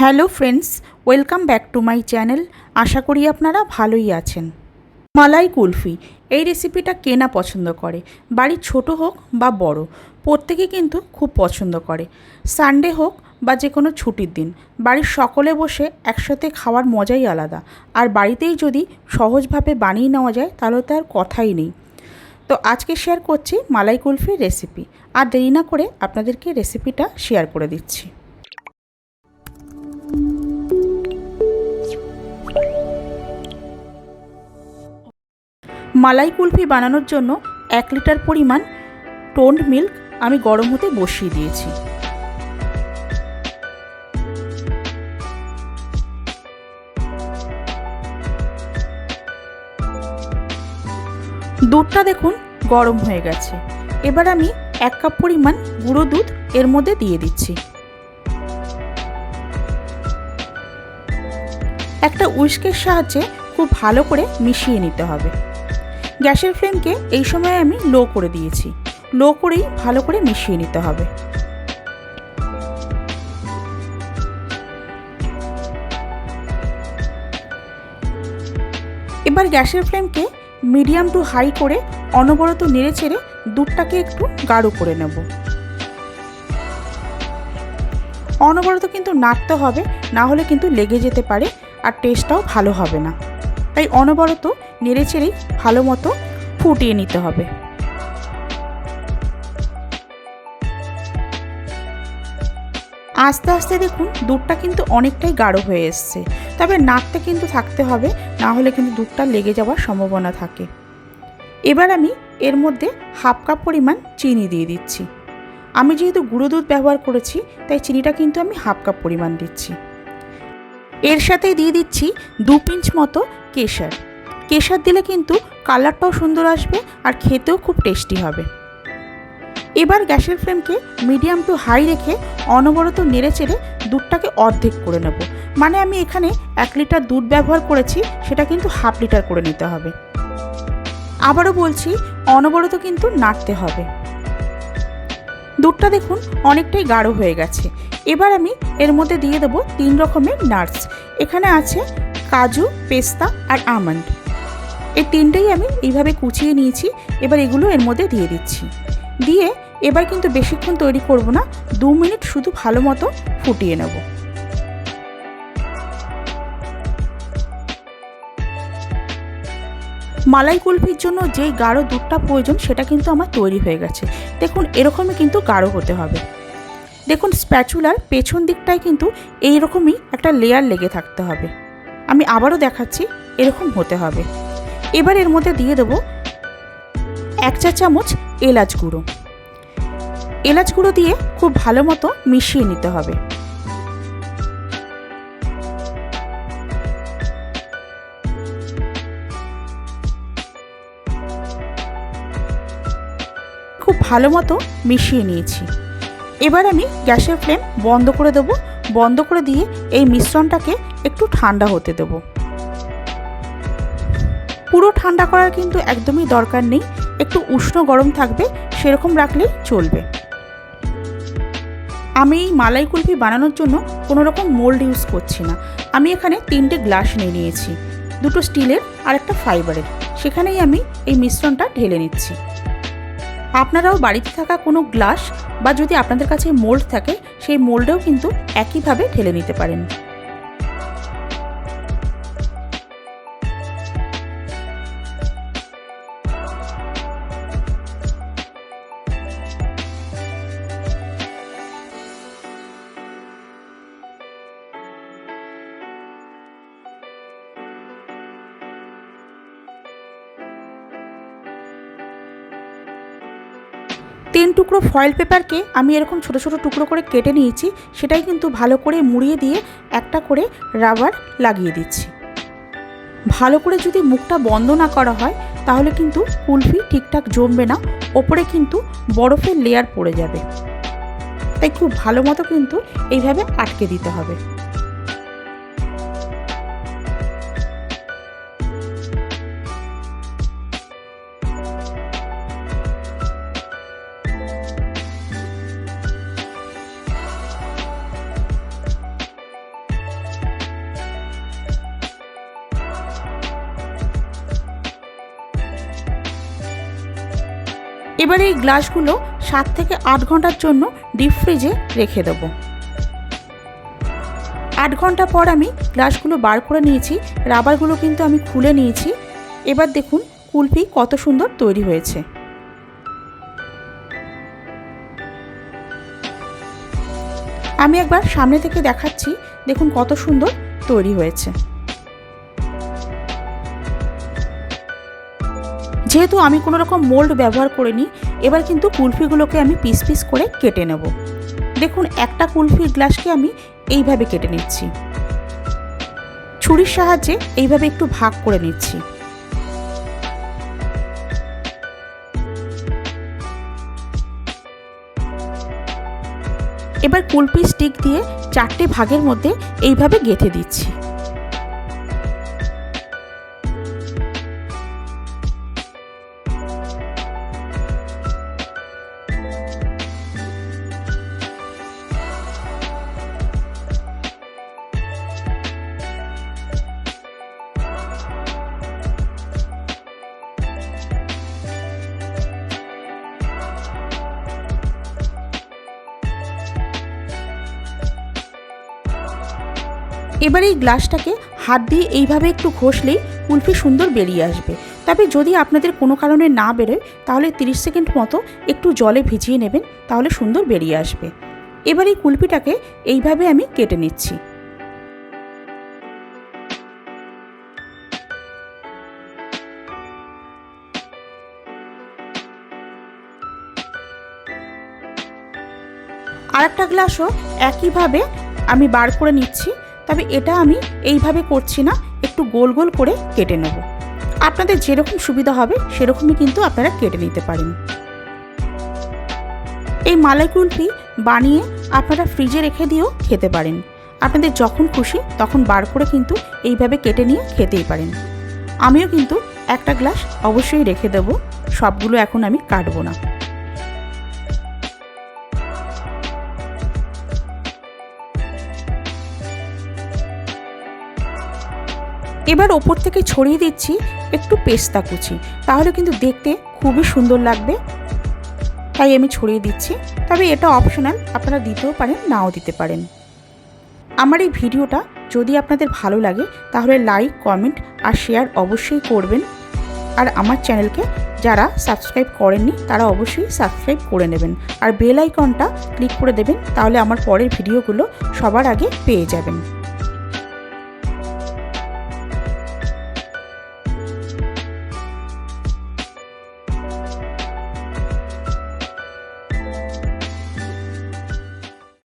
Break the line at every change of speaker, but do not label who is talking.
Hello friends, welcome back to my channel. আশা করি আপনারা ভালোই আছেন। মালাই কুলফি, এই রেসিপিটা কে না পছন্দ করে? বাড়ির ছোট হোক বা বড়, প্রত্যেকে কিন্তু খুব পছন্দ করে। সানডে হোক বা যে কোনো ছুটির দিন, বাড়ির সকলে বসে একসাথে খাওয়ার মজাই আলাদা। আর বাড়িতেই যদি সহজভাবে বানিয়ে নেওয়া যায়, তাহলে তো আর কথাই নেই। তো আজকে শেয়ার করছি মালাই কুলফির রেসিপি আর দেরি না করে আপনাদেরকে রেসিপিটা শেয়ার করে দিচ্ছি। মালাই কুলফি বানানোর জন্য এক লিটার পরিমাণ টোন্ড মিল্ক আমি গরম হতে বসিয়ে দিয়েছি। দুধটা দেখুন গরম হয়ে গেছে। এবার আমি এক কাপ পরিমাণ গুঁড়ো দুধ এর মধ্যে দিয়ে দিচ্ছি। একটা উইস্কের সাহায্যে খুব ভালো করে মিশিয়ে নিতে হবে। গ্যাসের ফ্লেমকে এই সময় আমি লো করে দিয়েছি। লো করেই ভালো করে মিশিয়ে নিতে হবে। এবার গ্যাসের ফ্লেমকে মিডিয়াম টু হাই করে অনবরত নেড়ে চেড়ে দুধটাকে একটু গাঢ় করে নেব। অনবরত কিন্তু নাড়তে হবে, না হলে কিন্তু লেগে যেতে পারে আর টেস্টটাও ভালো হবে না। তাই অনবরত নেড়ে চেড়েই ভালো মতো ফুটিয়ে নিতে হবে। আস্তে আস্তে দেখুন, দুধটা কিন্তু অনেকটাই গাঢ় হয়ে এসছে। তবে নাকটা কিন্তু থাকতে হবে, না হলে কিন্তু দুধটা লেগে যাওয়ার সম্ভাবনা থাকে। এবার আমি এর মধ্যে হাফ কাপ পরিমাণ চিনি দিয়ে দিচ্ছি। আমি যেহেতু গুঁড়ো দুধ ব্যবহার করেছি, তাই চিনিটা কিন্তু আমি হাফ কাপ পরিমাণ দিচ্ছি। এর সাথেই দিয়ে দিচ্ছি দু পিঞ্চ মতো কেশর। কেশর দিলে কিন্তু কালারটাও সুন্দর আসবে আর খেতেও খুব টেস্টি হবে। এবার গ্যাসের ফ্লেমকে মিডিয়াম টু হাই রেখে অনবরত নেড়ে চেড়ে দুধটাকে অর্ধেক করে নেব। মানে আমি এখানে এক লিটার দুধ ব্যবহার করেছি, সেটা কিন্তু হাফ লিটার করে নিতে হবে। আবারও বলছি, অনবরত কিন্তু নাড়তে হবে। দুধটা দেখুন অনেকটাই গাঢ় হয়ে গেছে। এবার আমি এর মধ্যে দিয়ে দেবো তিন রকমের নাটস। এখানে আছে কাজু, পেস্তা আর আমন্ড। এই তিনটেই আমি এইভাবে কুচিয়ে নিয়েছি, এবার এগুলো এর মধ্যে দিয়ে দিচ্ছি। দিয়ে এবার কিন্তু বেশিক্ষণ তৈরি করব না, দু মিনিট শুধু ভালো মতো ফুটিয়ে নেব। মালাই কুলফির জন্য যেই গাঢ় দুধটা প্রয়োজন, সেটা কিন্তু আমার তৈরি হয়ে গেছে। দেখুন, এরকমই কিন্তু গাঢ় হতে হবে। দেখুন, স্প্যাচুলার পেছন দিকটায় কিন্তু এই রকমই একটা লেয়ার লেগে থাকতে হবে। আমি আবারও দেখাচ্ছি, এরকম হতে হবে। এবার এর মধ্যে দিয়ে দেবো এক চা চামচ এলাচ গুঁড়ো। এলাচ গুঁড়ো দিয়ে খুব ভালো মতো মিশিয়ে নিতে হবে। খুব ভালো মতো মিশিয়ে নিয়েছি। এবার আমি গ্যাসের ফ্লেম বন্ধ করে দেবো। বন্ধ করে দিয়ে এই মিশ্রণটাকে একটু ঠান্ডা হতে দেবো। পুরো ঠান্ডা করার কিন্তু একদমই দরকার নেই। একটু উষ্ণ গরম থাকবে, সেরকম রাখলেই চলবে। আমি এই মালাই কুলফি বানানোর জন্য কোনো রকম মোল্ড ইউজ করছি না। আমি এখানে তিনটে গ্লাস নিয়ে নিয়েছি, দুটো স্টিলের আর একটা ফাইবারের সেখানেই আমি এই মিশ্রণটা ঢেলে নিচ্ছি। আপনারাও বাড়িতে থাকা কোনো গ্লাস বা যদি আপনাদের কাছে মোল্ড থাকে, সেই মোল্ডেও কিন্তু একইভাবে ঢেলে নিতে পারেন। তিন টুকরো ফয়েল পেপারকে আমি এরকম ছোট ছোট টুকরো করে কেটে নিয়েছি, সেটাই কিন্তু ভালো করে মুড়িয়ে দিয়ে একটা করে রাবার লাগিয়ে দিচ্ছি। ভালো করে যদি মুখটা বন্ধ না করা হয়, তাহলে কিন্তু কুলফি ঠিকঠাক জমবে না, ওপরে কিন্তু বরফের লেয়ার পড়ে যাবে। তাই খুব ভালো মতো কিন্তু এইভাবে আটকে দিতে হবে। এবার এই গ্লাসগুলো সাত থেকে আট ঘণ্টার জন্য ডিপ ফ্রিজে রেখে দেবো। আট ঘণ্টা পর আমি গ্লাসগুলো বার করে নিয়েছি, রাবারগুলো কিন্তু আমি খুলে নিয়েছি। এবার দেখুন কুলফি কত সুন্দর তৈরি হয়েছে। আমি একবার সামনে থেকে দেখাচ্ছি, দেখুন কত সুন্দর তৈরি হয়েছে। যেহেতু আমি কোনো রকম মোল্ড ব্যবহার করিনি, এবার কিন্তু কুলফিগুলোকে আমি পিস পিস করে কেটে নেব। দেখুন, একটা কুলফির গ্লাসকে আমি এইভাবে কেটে নিচ্ছি। ছুরির সাহায্যে এইভাবে একটু ভাগ করে নিচ্ছি। এবার কুলপি স্টিক দিয়ে চারটে ভাগের মধ্যে এইভাবে গেঁথে দিচ্ছি। এবার এই গ্লাসটাকে হাত দিয়ে এইভাবে একটু ঘষলেই কুলফি সুন্দর বেরিয়ে আসবে। তবে যদি আপনাদের কোনো কারণে না বেরোয়, তাহলে 30 সেকেন্ড মতো একটু জলে ভিজিয়ে নেবেন, তাহলে সুন্দর বেরিয়ে আসবে। এবার এই কুলফিটাকে এইভাবে আমি কেটে নিচ্ছি। আরেকটা গ্লাসও একইভাবে আমি বার করে নিচ্ছি। তবে এটা আমি এইভাবে করছি না, একটু গোল গোল করে কেটে নেব। আপনাদের যেরকম সুবিধা হবে, সেরকমই কিন্তু আপনারা কেটে নিতে পারেন। এই মালাই কুলফি বানিয়ে আপনারা ফ্রিজে রেখে দিয়েও খেতে পারেন। আপনাদের যখন খুশি তখন বার করে কিন্তু এইভাবে কেটে নিয়ে খেতেই পারেন। আমিও কিন্তু একটা গ্লাস অবশ্যই রেখে দেবো, সবগুলো এখন আমি কাটবো না। এবার ওপর থেকে ছড়িয়ে দিচ্ছি একটু পেস্তা কুচি। তাহলে কিন্তু দেখতে খুবই সুন্দর লাগবে। তাই আমি ছড়িয়ে দিচ্ছি। তবে এটা অপশনাল আপনারা দিতেও পারেন, নাও দিতে পারেন। আমার এই ভিডিওটা যদি আপনাদের ভালো লাগে, তাহলে লাইক কমেন্ট আর শেয়ার অবশ্যই করবেন। আর আমার চ্যানেলকে যারা সাবস্ক্রাইব করেননি, তারা অবশ্যই সাবস্ক্রাইব করে নেবেন। আর বেল আইকনটা ক্লিক করে দেবেন, তাহলে আমার পরের ভিডিওগুলো সবার আগে পেয়ে যাবেন।